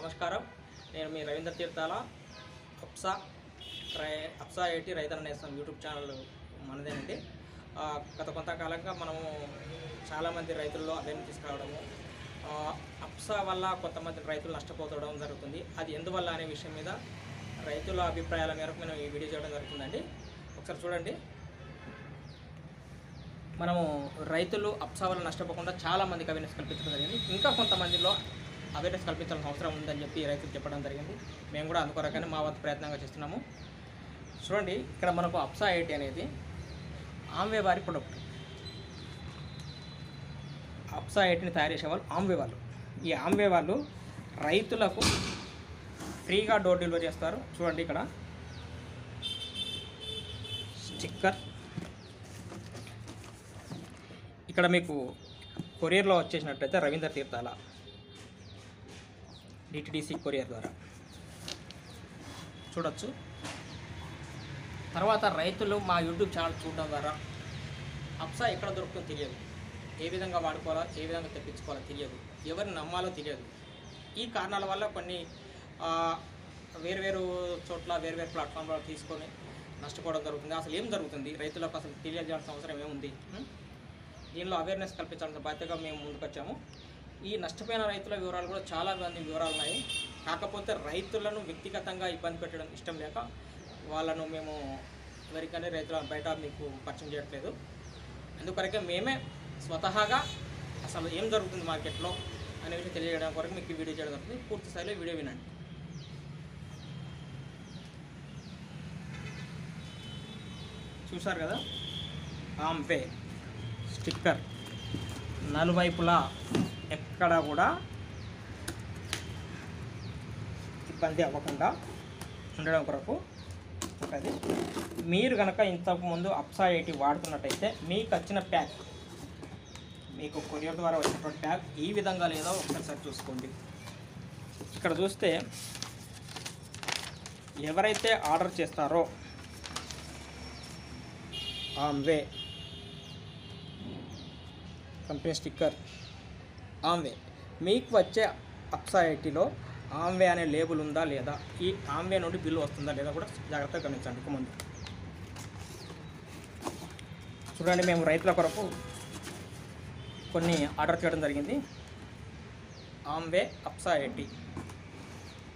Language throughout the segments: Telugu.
నమస్కారం. నేను మీ రవీంద్ర తీర్థాల. అప్సా రై అప్సా ఐటీ రైతన్న నేస్తాం యూట్యూబ్ ఛానల్ మనదేనండి. గత కొంతకాలంగా మనము చాలామంది రైతుల్లో అవేర్నెస్ తీసుకురావడము అప్సా వల్ల కొంతమంది రైతులు నష్టపోతడం జరుగుతుంది. అది ఎందువల్ల అనే విషయం మీద రైతుల అభిప్రాయాల మేరకు మనం ఈ వీడియో చేయడం జరుగుతుందండి. ఒకసారి చూడండి. మనము రైతులు అప్సా వల్ల నష్టపోకుండా చాలా మందికి అవేర్నెస్ కల్పించడం జరిగింది. ఇంకా కొంతమందిలో అవేర్నెస్ కల్పించాల్సిన అవసరం ఉందని చెప్పి రైతులు చెప్పడం జరిగింది. మేము కూడా అందుకొరకనే మా వంతు ప్రయత్నంగా చేస్తున్నాము. చూడండి ఇక్కడ మనకు అప్సా ఐటీ అనేది ఆమ్వే వారి ప్రొడక్ట్ అప్సా ఐటీని తయారు చేసేవాళ్ళు ఆమ్వే వాళ్ళు ఈ ఆమ్వే వాళ్ళు రైతులకు ఫ్రీగా డోర్ డెలివరీ చేస్తారు. చూడండి ఇక్కడ. స్టిక్కర్. ఇక్కడ మీకు కొరియర్లో వచ్చేసినట్లయితే రవీంద్ర తీర్థాల. డిటిడిసి కొరియర్ ద్వారా. చూడొచ్చు. తర్వాత రైతులు మా యూట్యూబ్ ఛానల్ చూడడం ద్వారా అప్సా ఎక్కడ దొరుకుతుందో తెలియదు. ఏ విధంగా వాడుకోవాలో ఏ విధంగా తెప్పించుకోవాలో తెలియదు. ఎవరిని నమ్మాలో తెలియదు. ఈ కారణాల వల్ల కొన్ని వేరువేరు చోట్ల వేరువేరు ప్లాట్ఫామ్లో తీసుకొని నష్టపోవడం జరుగుతుంది. అసలు ఏం జరుగుతుంది? రైతులకు అసలు తెలియజేయాల్సిన అవసరం ఏముంది? దీనిలో అవేర్నెస్ కల్పించాల్సిన బాధ్యతగా మేము ముందుకొచ్చాము. ఈ నష్టపోయిన రైతుల వివరాలు కూడా చాలా మంది వివరాలు ఉన్నాయి. కాకపోతే రైతులను వ్యక్తిగతంగా ఇబ్బంది పెట్టడం ఇష్టం లేక వాళ్ళను మేము ఎవరికైనా రైతుల బయట మీకు పరిచయం చేయట్లేదు. అందుకొరకే మేమే స్వతహాగా అసలు ఏం జరుగుతుంది మార్కెట్లో అనే విషయం తెలియజేయడం కొరకు మీకు వీడియో చేయడం జరుగుతుంది. పూర్తి స్థాయిలో వీడియో వినండి. చూశారు కదా? ఆంపే స్టిక్కర్ నలువైపులా ఎక్కడ కూడా ఇబ్బంది అవ్వకుండా ఉండడం కొరకు ఉంటుంది. మీరు కనుక ఇంతకుముందు అప్సా ఎయిటీ వాడుతున్నట్టయితే మీకు వచ్చిన ప్యాక్ మీకు కొరియర్ ద్వారా వచ్చినటువంటి ప్యాక్ ఈ విధంగా లేదో ఒకసారి చూసుకోండి. ఇక్కడ చూస్తే ఎవరైతే ఆర్డర్ చేస్తారో ఆమ్వే కంపెనీ స్టిక్కర్ ఆమ్వే. మీకు వచ్చే అప్సా ఐటీలో ఆమ్వే అనే లేబుల్ ఉందా లేదా? ఈ ఆమ్వే నుండి బిల్లు వస్తుందా లేదా కూడా జాగ్రత్తగా గమనించండి. ఇక ముందు. చూడండి మేము రైతుల కొరకు కొన్ని ఆర్డర్ చేయడం జరిగింది. ఆమ్వే అప్సా ఐటీ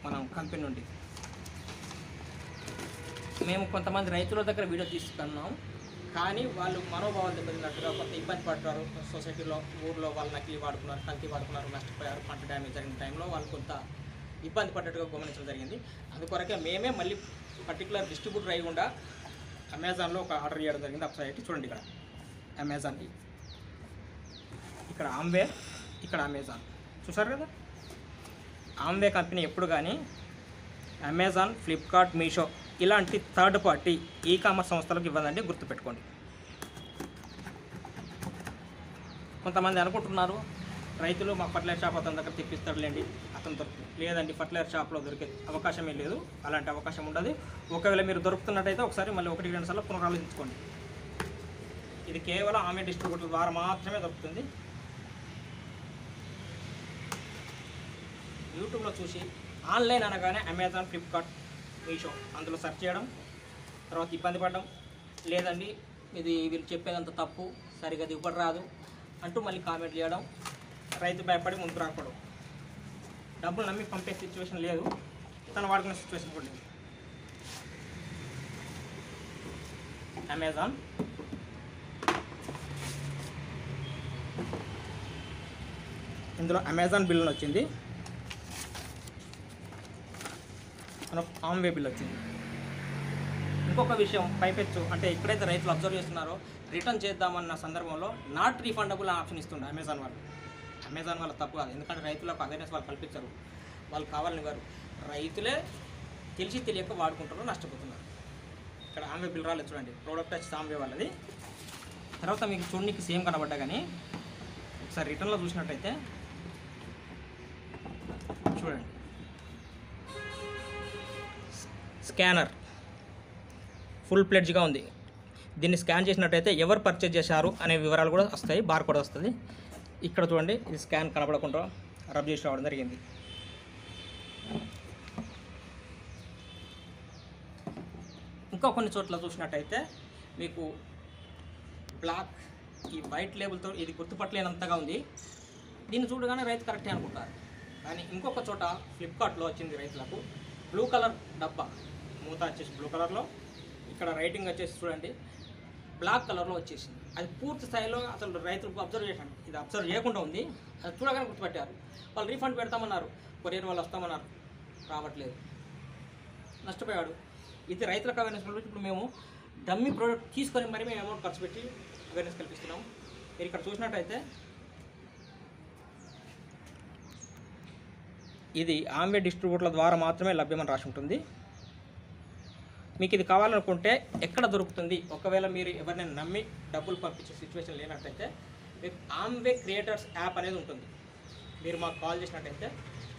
మనం కంపెనీ నుండి. మేము కొంతమంది రైతుల దగ్గర వీడియో తీసుకున్నాం. కానీ వాళ్ళు మనోభావాలు దెబ్బతిన్నట్టుగా కొంత ఇబ్బంది పడ్డారు. సొసైటీలో ఊర్లో వాళ్ళు నకిలీ వాడుకున్నారు కల్తీ వాడుకున్నారు నష్టపోయారు పంట డ్యామేజ్ జరిగిన టైంలో వాళ్ళు కొంత ఇబ్బంది పడ్డట్టుగా గమనించడం జరిగింది. అందుకొరకే మేమే మళ్ళీ పర్టికులర్ డిస్ట్రిబ్యూటర్ అయి అమెజాన్లో ఒక ఆర్డర్ చేయడం జరిగింది. అప్సైట్ చూడండి ఇక్కడ. అమెజాన్ ఇక్కడ ఆమ్వే ఇక్కడ అమెజాన్. చూసారు కదా? ఆమ్వే కంపెనీ ఎప్పుడు కానీ అమెజాన్ ఫ్లిప్కార్ట్ మీషో ఇలాంటి థర్డ్ పార్టీ ఈ కామర్స్ సంస్థలకు ఇవ్వదండి గుర్తుపెట్టుకోండి. కొంతమంది అనుకుంటున్నారు రైతులు మా ఫర్టిలైజర్ షాప్ అతని దగ్గర తెప్పిస్తాడులేండి అతను దొరుకుతుంది లేదండి ఫర్టిలైజర్ షాప్లో దొరికే అవకాశమే లేదు. అలాంటి అవకాశం ఉండదు. ఒకవేళ మీరు దొరుకుతున్నట్టయితే ఒకసారి మళ్ళీ ఒకటి రెండు సార్లు పునరాలోచించుకోండి. ఇది కేవలం ఆమె డిస్ట్రిబ్యూటర్ ద్వారా మాత్రమే దొరుకుతుంది. యూట్యూబ్లో చూసి ఆన్లైన్ అనగానే అమెజాన్ ఫ్లిప్కార్ట్ మీషో అందులో సెర్చ్ చేయడం తర్వాత ఇబ్బంది పడడం లేదండి ఇది వీళ్ళు చెప్పేదంత తప్పు సరిగా దిగుబడి రాదు అంటూ మళ్ళీ కామెంట్ చేయడం. రైతు భయపడి ముందుకు రాకపోవడం. డబ్బులు నమ్మి పంపే సిచ్యువేషన్ లేదు. తను వాడుకునే సిచ్యువేషన్ కూడా లేదు. అమెజాన్ ఇందులో అమెజాన్ బిల్లు వచ్చింది ఆఫ్ ఆమ్వే బిల్ వచ్చింది. ఇంకొక విషయం పైపెచ్చు. అంటే ఎక్కడైతే రైతులు అబ్జర్వ్ చేస్తున్నారో రిటర్న్ చేద్దామన్న సందర్భంలో నాట్ రీఫండబుల్ ఆప్షన్ ఇస్తుండే అమెజాన్ వాళ్ళు. అమెజాన్ వాళ్ళ తప్పు కాదు. ఎందుకంటే రైతులకు అవేర్నెస్ వాళ్ళు కల్పించరు. వాళ్ళు కావాలని వారు రైతులే తెలిసి తెలియక వాడుకుంటారు నష్టపోతున్నారు. ఇక్కడ ఆమె బిల్ రాలేదు చూడండి. ప్రోడక్ట్ వచ్చి ఆమె వాళ్ళది. తర్వాత మీకు చూడడానికి సేమ్ కనబడ్డా కానీ ఒకసారి రిటర్న్లో చూసినట్టయితే చూడండి. స్కానర్. ఫుల్ ప్లెడ్జ్గా ఉంది. దీన్ని స్కాన్ చేసినట్టయితే ఎవరు పర్చేజ్ చేశారు అనే వివరాలు కూడా వస్తాయి బార్ కూడా వస్తుంది. ఇక్కడ చూడండి ఇది స్కాన్ కనపడకుండా రబ్ చేసి రావడం జరిగింది. ఇంకా కొన్ని చోట్ల చూసినట్టయితే మీకు బ్లాక్ ఈ వైట్ లేబుల్తో ఇది గుర్తుపట్టలేనంతగా ఉంది. దీన్ని చూడగానే రైతు కరెక్టే అనుకుంటారు. కానీ ఇంకొక చోట ఫ్లిప్కార్ట్లో వచ్చింది రైతులకు బ్లూ కలర్ డబ్బా. మూత వచ్చేసి బ్లూ కలర్లో ఇక్కడ రైటింగ్ వచ్చేసి చూడండి. బ్లాక్ కలర్లో వచ్చేసింది. అది పూర్తి స్థాయిలో అసలు రైతులకు అబ్జర్వ్ చేశాను. ఇది అబ్జర్వ్ చేయకుండా ఉంది. అది చూడగానే గుర్తుపెట్టారు. వాళ్ళు రీఫండ్ పెడతామన్నారు. కొరియర్ వాళ్ళు వస్తామన్నారు. రావట్లేదు. నష్టపోయాడు. ఇది రైతులకు అవేర్నెస్ కల్పించి ఇప్పుడు మేము డమ్మీ ప్రోడక్ట్ తీసుకొని మరి మేము అమౌంట్ ఖర్చు పెట్టి అవేర్నెస్ కల్పిస్తున్నాం. మీరు ఇక్కడ చూసినట్టయితే ఇది ఆంబే డిస్ట్రిబ్యూటర్ల ద్వారా మాత్రమే లభ్యమని రాసి ఉంటుంది. మీకు ఇది కావాలనుకుంటే ఎక్కడ దొరుకుతుంది? ఒకవేళ మీరు ఎవరినైనా నమ్మి డబ్బులు పంపించే సిచ్యువేషన్ లేనట్టయితే మీకు ఆమ్వే క్రియేటర్స్ యాప్ అనేది ఉంటుంది. మీరు మాకు కాల్ చేసినట్టయితే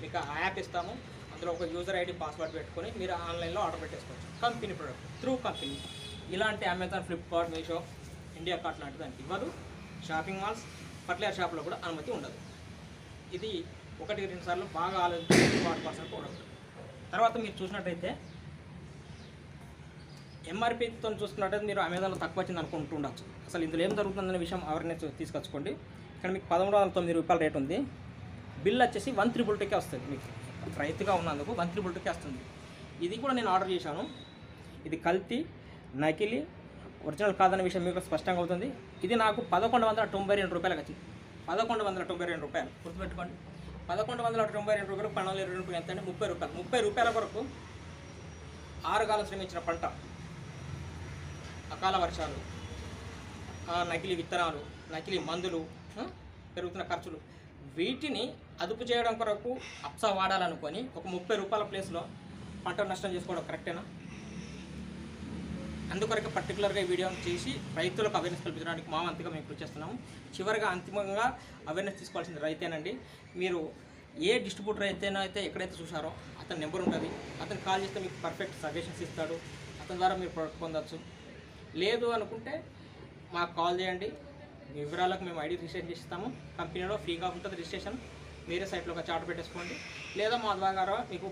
మీకు ఆ యాప్ ఇస్తాము. అందులో ఒక యూజర్ ఐడి పాస్వర్డ్ పెట్టుకొని మీరు ఆన్లైన్లో ఆర్డర్ పెట్టేసుకోవచ్చు. కంపెనీ ప్రోడక్ట్ త్రూ కంపెనీ ఇలాంటి Amazon Flipkart Meesho India cart లాంటి దానికి ఇవ్వదు షాపింగ్ మాల్స్ ఫర్టిలైజర్ షాప్లో కూడా అనుమతి ఉండదు. ఇది ఒకటి రెండు సార్లు బాగా ఆలోచించి వాడుకోవాల్సిన ప్రోడక్ట్ తర్వాత మీరు చూసినట్టయితే ఎంఆర్పీతో చూసుకున్నట్టయితే మీరు అమెజాన్లో తక్కువ వచ్చింది అనుకుంటుండొచ్చు అసలు ఇందులో ఏం జరుగుతుందనే విషయం అవేర్నెస్ తీసుకొచ్చుకోండి. ఇక్కడ మీకు పదమూడు వందల తొమ్మిది రూపాయల రేట్ ఉంది. బిల్ వచ్చేసి వన్ త్రిబుల్ టూకే వస్తుంది మీకు. రైతుగా ఉన్నందుకు వన్ త్రిబుల్ టూకే వస్తుంది. ఇది కూడా నేను ఆర్డర్ చేశాను. ఇది కల్తీ నకిలీ ఒరిజినల్ కాదనే విషయం మీకు స్పష్టంగా అవుతుంది. ఇది నాకు పదకొండు వందల తొంభై రెండు రూపాయలకు వచ్చింది. పదకొండు వందల తొంభై రెండు రూపాయలు. గుర్తుపెట్టుకోండి. పదకొండు వందల తొంభై రెండు రూపాయలు పన్నెండు ఇరవై రూపాయలు ఎంత అంటే ముప్పై రూపాయలు. ముప్పై రూపాయల వరకు ఆరుగాలం శ్రమించిన పంట. అకాల వర్షాలు నకిలీ విత్తనాలు నకిలీ మందులు పెరుగుతున్న ఖర్చులు. వీటిని అదుపు చేయడం కొరకు అప్సా వాడాలనుకొని ఒక ముప్పై రూపాయల ప్లేస్లో పంట నష్టం చేసుకోవడం కరెక్టేనా? అందుకొరకు పర్టికులర్గా ఈ వీడియోను చేసి రైతులకు అవేర్నెస్ కల్పించడానికి మా వంతుగా మేము కృషి చేస్తున్నాము. చివరిగా అంతిమంగా అవేర్నెస్ తీసుకోవాల్సింది రైతేనండి. మీరు ఏ డిస్ట్రిబ్యూటర్ అయితేనో అయితే ఎక్కడైతే చూసారో అతని నెంబర్ ఉంటుంది. అతను కాల్ చేస్తే మీకు పర్ఫెక్ట్ సజెషన్స్ ఇస్తాడు. అతని ద్వారా మీరు ప్రొడక్ట్ పొందవచ్చు లేదు అనుకుంటే మాకు కాల్ చేయండి. మీ వివరాలకు మేము ఐడి రిజిస్ట్రేషన్ చేస్తాము కంపెనీలో ఫ్రీగా ఉంటుంది రిజిస్ట్రేషన్. మీరే సైట్లో ఒక చార్ట్ పెట్టేసుకోండి. లేదా మా ద్వారా మీకు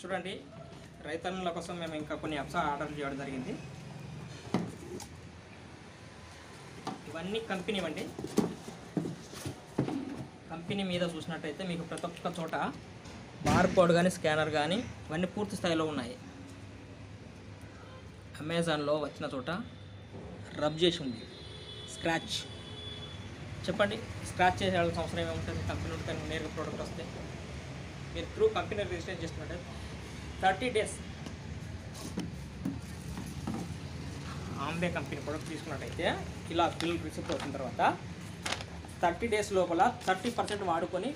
చూడండి. రైతన్నుల కోసం మేము ఇంకా కొన్ని అప్స్ ఆర్డర్ చేయడం జరిగింది. ఇవన్నీ కంపెనీ అండి. కంపెనీ మీద చూసినట్టయితే మీకు ప్రతి ఒక్క చోట బార్ కోడ్ కానీ స్కానర్ కానీ ఇవన్నీ పూర్తి స్థాయిలో ఉన్నాయి. అమెజాన్లో వచ్చిన చోట రబ్ చేసి ఉంది. స్క్రాచ్. చెప్పండి స్క్రాచ్ చేసేయాల్సిన అవసరం ఏముంటుంది? కంపెనీ నుండి నేరుగా ప్రోడక్ట్ వస్తే. మీరు త్రూ కంపెనీ రిజిస్టర్ చేస్తున్నట్టు thirty days. Amway company product తీసుకున్నట్టయితే ఇలా బిల్ రిసిప్ట్ వచ్చిన తర్వాత థర్టీ డేస్ లోపల థర్టీ పర్సెంట్ వాడుకొని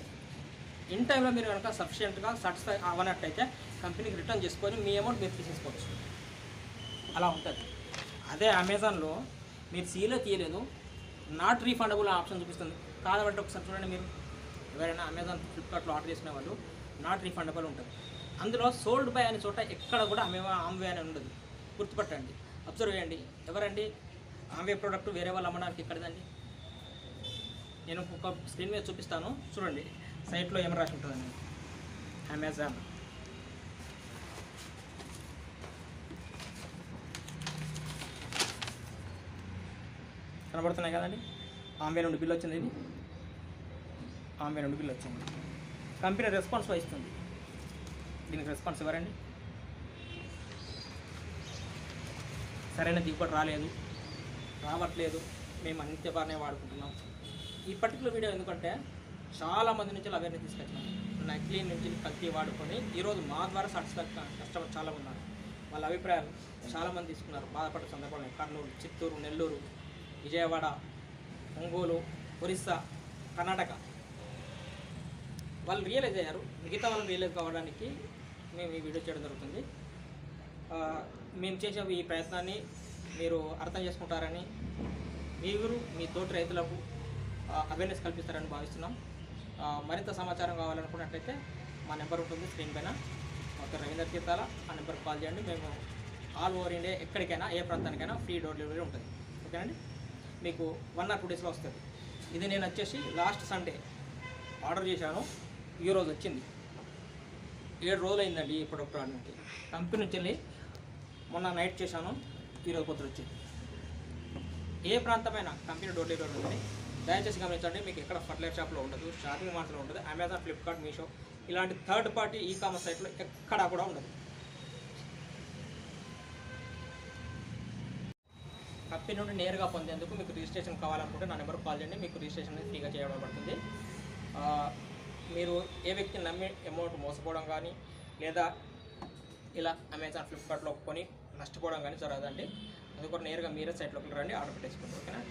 ఇన్ టైంలో మీరు కనుక సఫిషియెంట్గా సాటిస్ఫై అవ్వనట్టయితే కంపెనీకి రిటర్న్ చేసుకొని మీ అమౌంట్ మీరు తీసేసుకోవచ్చు. అలా ఉంటుంది. అదే అమెజాన్లో మీరు సీలో తీయలేదు నాట్ రీఫండబుల్ ఆప్షన్ చూపిస్తుంది. కాదంటే ఒకసారి చూడండి మీరు. ఎవరైనా అమెజాన్ ఫ్లిప్కార్ట్లో ఆర్డర్ చేసిన వాళ్ళు నాట్ రీఫండబుల్ ఉంటుంది. అందులో సోల్డ్ బై అనే చోట ఎక్కడ కూడా ఆమె ఆమ్వే అని ఉండదు. గుర్తుపట్టండి. అబ్జర్వ్ చేయండి. ఎవరండి? ఆమ్వే ప్రోడక్ట్ వేరే వాళ్ళు అమ్మడానికి ఎక్కడదండి? నేను ఒక స్క్రీన్ మీద చూపిస్తాను. చూడండి. సైట్లో ఏం రాసి ఉంటుందండి? అమెజాన్ కనబడుతున్నాయి కదండి? ఆంబే నుండి బిల్ వచ్చింది. ఇది ఆంబే నుండి బిల్ వచ్చింది. కంపెనీ రెస్పాన్స్ వహిస్తుంది. దీనికి రెస్పాన్స్ ఇవ్వరండి సరైన దిగుబడి రాలేదు రావట్లేదు మేము అంత్య బాగానే వాడుకుంటున్నాం. ఈ పర్టికులర్ వీడియో ఎందుకంటే చాలా మంది నుంచి అవేర్నెస్ తీసుకొచ్చినాం నకిలీ నుంచి కల్తీ వాడుకొని ఈరోజు మా ద్వారా సాటిస్ఫై కస్టమర్ చాలా ఉన్నారు. వాళ్ళ అభిప్రాయాలు చాలామంది తీసుకున్నారు. బాధపడే సందర్భంలో కర్నూలు చిత్తూరు నెల్లూరు విజయవాడ ఒంగోలు ఒరిస్సా కర్ణాటక. వాళ్ళు రియలైజ్ అయ్యారు. మిగతా వాళ్ళు రియలైజ్ కావడానికి మేము ఈ వీడియో చేయడం జరుగుతుంది. మేము చేసే ఈ ప్రయత్నాన్ని మీరు అర్థం చేసుకుంటారని మీరు మీ తోటి రైతులకు అవేర్నెస్ కల్పిస్తారని భావిస్తున్నాం. మరింత సమాచారం కావాలనుకున్నట్లయితే మా నెంబర్ ఉంటుంది స్క్రీన్ పైన. మొత్తం రవీందర్ తీర్థాల ఆ నెంబర్కి కాల్ చేయండి. మేము ఆల్ ఓవర్ ఇండియా ఎక్కడికైనా ఏ ప్రాంతానికైనా ఫ్రీ డోర్ డెలివరీ ఉంటుంది. ఓకేనండి మీకు వన్ ఆర్ టూ డేస్లో వస్తుంది. ఇది నేను వచ్చేసి లాస్ట్ సండే ఆర్డర్ చేశాను. ఈరోజు వచ్చింది. ఏడు రోజులు అయిందండి ఈ ప్రొడక్ట్ రావడానికి. కంపెనీ నుంచి వెళ్ళి మొన్న నైట్ చేశాను ఈరోజు పొద్దున వచ్చి ఏ ప్రాంతమైన కంపెనీ డోర్ డెలివరీ ఉంటుంది. దయచేసి గమనించండి మీకు ఎక్కడ ఫర్టిలైజర్ షాప్లో ఉండదు షాపింగ్ మాల్స్లో ఉండదు అమెజాన్ ఫ్లిప్కార్ట్ మీషో ఇలాంటి థర్డ్ పార్టీ ఈ కామర్స్ సైట్లో ఎక్కడా కూడా ఉండదు. కంపెనీ నుండి నేరుగా పొందేందుకు మీకు రిజిస్ట్రేషన్ కావాలనుకుంటే నా నెంబర్ కాల్ చేయండి మీకు రిజిస్ట్రేషన్ అనేది ఫ్రీగా చేయడం పడుతుంది మీరు ఏ వ్యక్తిని నమ్మి అమౌంట్ మోసపోవడం కానీ లేదా ఇలా అమెజాన్ ఫ్లిప్కార్ట్లో కొని నష్టపోవడం కానీ జరగదండి. అందుకని నేరుగా మీరే సైట్లోకి రండి ఆర్డర్ పెట్టేసుకోండి ఓకేనా?